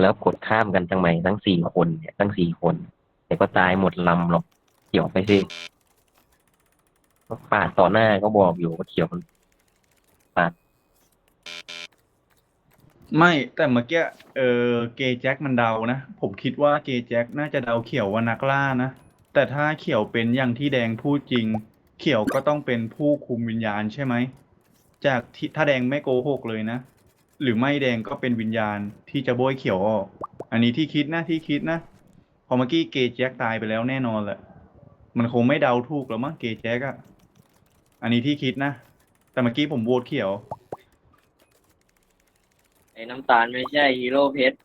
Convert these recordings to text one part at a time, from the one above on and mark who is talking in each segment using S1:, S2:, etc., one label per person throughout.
S1: แล้วกดข้ามกันจังไหมทั้งสี่คนเนี่ยทั้งสี่คนแต่ก็ตายหมดลำหรอกเขี่ยวไปสิปาดต่อหน้าก็บอกอยู่ว่าเขียวมัน
S2: ไม่แต่เมื่อกี้เออเกย์แจ็คมันเดานะ ผมคิดว่าเกย์แจ็คน่าจะเดาเขียวว่านักล่านะ แต่ถ้าเขียวเป็นอย่างที่แดงพูดจริง เขียวก็ต้องเป็นผู้คุมวิญญาณใช่ไหม จากที่ถ้าแดงไม่โกหกเลยนะ หรือไม่แดงก็เป็นวิญญาณที่จะโบยเขียวออก อันนี้ที่คิดนะที่คิดนะ พอเมื่อกี้เกย์แจ็คตายไปแล้วแน่นอนแหละ มันคงไม่เดาถูกแล้วมั้งเกย์แจ็คอะอันนี้ที่คิดนะ แต่เมื่อกี้ผมโหวตเขียว
S3: ไอ้น้ำตาลไม่ใช่ฮีโร่เพชร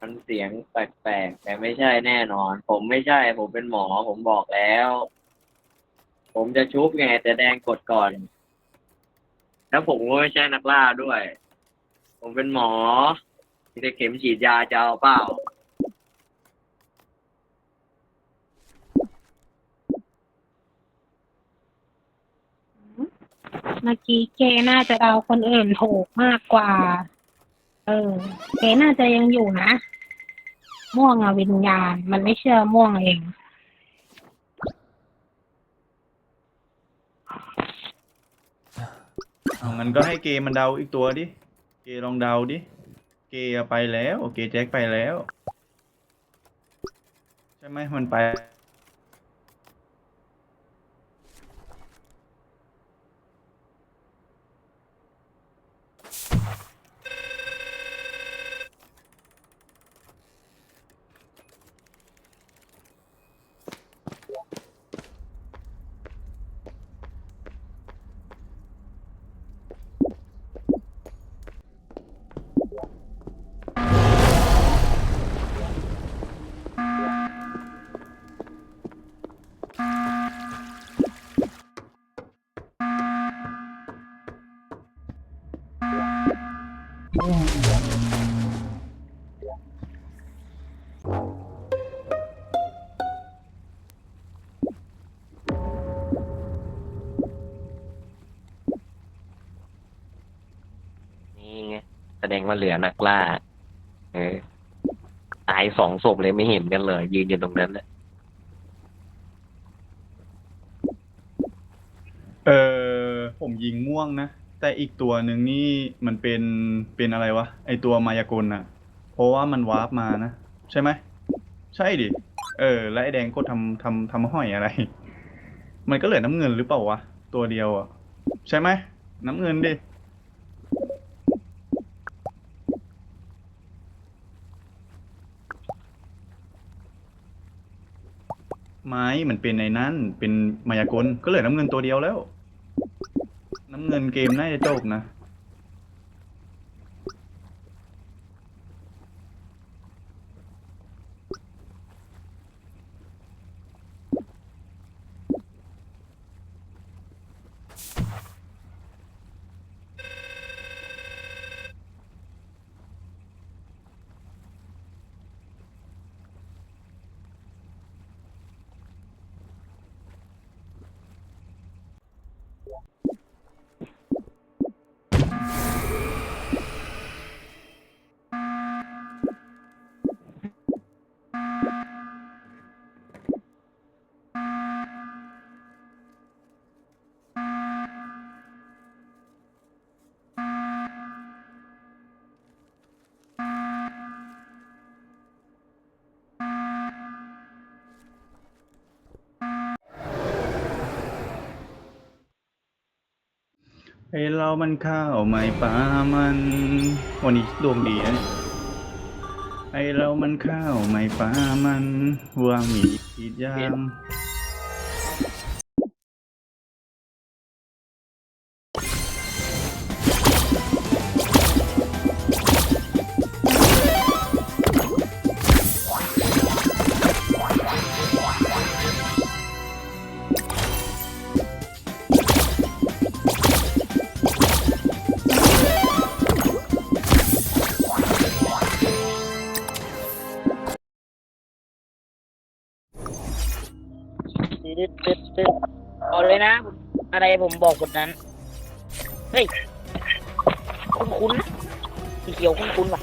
S3: มันเสียงแปลกๆแต่ไม่ใช่แน่นอน ผมไม่ใช่ ผมเป็นหมอ ผมบอกแล้ว ผมจะชุบไงแต่แดงกดก่อน แล้วผมก็ไม่ใช่นักล่าด้วย ผมเป็นหมอมีแต่เข็มฉีดยาจะเอาเปล่า
S4: เมื่อกี้เกน่าจะเดาคนอื่นถูกมากกว่า เออ เกน่าจะยังอยู่นะ ม่วงอะวิญญาณ มันไม่เชื่อม่วงเอง
S2: เอางั้นก็ให้เกย์มันเดาอีกตัวดิ เกย์ลองเดาดิ เกย์ไปแล้ว เกย์แจ็คไปแล้ว ใช่ไหมมันไป
S1: นี่ไงแสดงว่าเหลือนักล่า เออตายสองศพเลยไม่เห็นกันเลย ยืนอยู่ตรงนั้นแหละ
S2: เออผมยิงม่วงนะ แต่อีกตัวหนึ่งนี่มันเป็นเป็นอะไรวะ ไอตัวมายากลน่ะ เพราะว่ามันวาร์ปมานะ ใช่ไหม ใช่ดิ เออ และไอแดงก็ทำทำทำห้อยอะไร มันก็เหลือน้ำเงินหรือเปล่าวะ ตัวเดียวอะ ใช่ไหม น้ำเงินดิ ไม้มันเป็นในนั้น เป็นมายากล ก็เหลือน้ำเงินตัวเดียวแล้ว น้ำเงินเกมน่าจะจบนะ ไอเรามันข้าวไม่ปลามัน วันนี้ดวงดีนะเนี่ยไอเรามันข้าวไม่ปลามันวางหมีอีดยาม
S5: ตึ๊ดตึ๊ดตึ๊ดเอาเลยนะ อะไรผมบอกคนนั้น เฮ้ย คุ้นคุ้นะสีเขียวคุ้นๆว่ะ